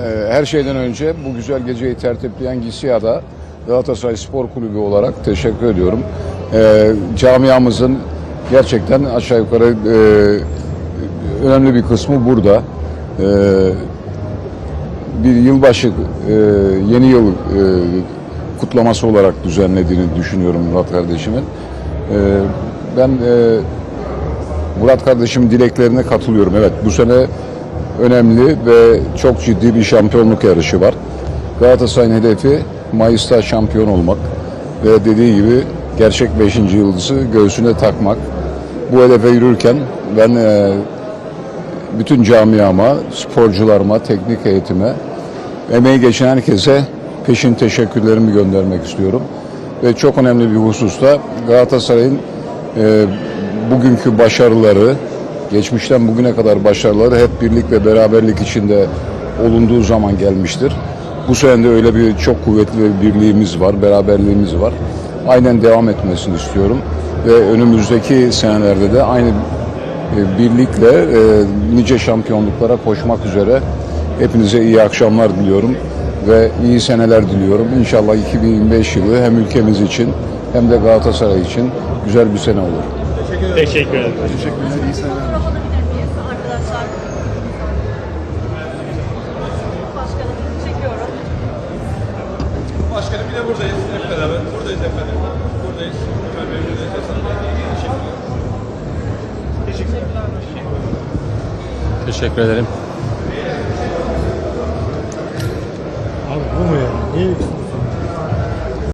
e, her şeyden önce bu güzel geceyi tertipleyen GİSİAD'a Galatasaray Spor Kulübü olarak teşekkür ediyorum. E, camiamızın gerçekten aşağı yukarı e, önemli bir kısmı burada. E, bir yılbaşı e, yeni yıl e, kutlaması olarak düzenlediğini düşünüyorum Murat kardeşimin. E, ben e, Murat kardeşim dileklerine katılıyorum. Evet bu sene önemli ve çok ciddi bir şampiyonluk yarışı var. Galatasaray'ın hedefi Mayıs'ta şampiyon olmak ve dediği gibi gerçek 5. yıldızı göğsüne takmak. Bu hedefe yürürken ben e, bütün camiama, sporcularıma, teknik heyetime, emeği geçen herkese peşin teşekkürlerimi göndermek istiyorum. Ve çok önemli bir hususta Galatasaray'ın e, bugünkü başarıları, geçmişten bugüne kadar başarıları hep birlik ve beraberlik içinde olunduğu zaman gelmiştir. Bu sene de öyle bir çok kuvvetli bir birliğimiz var, beraberliğimiz var. Aynen devam etmesini istiyorum. Ve önümüzdeki senelerde de aynı e, birlikle e, nice şampiyonluklara koşmak üzere hepinize iyi akşamlar diliyorum ve iyi seneler diliyorum. İnşallah 2025 yılı hem ülkemiz için hem de Galatasaray için güzel bir sene olur. Teşekkür ederim. Teşekkürler. İyi seneler. Arkadaşlar. Başkanım çekiyorum. Başkanım bir buradayız hep. Buradayız hep beraber. Buradayız. Ömer Bey buradayız. Teşekkürler. Teşekkür ederim. Abi bu mu ya? Niye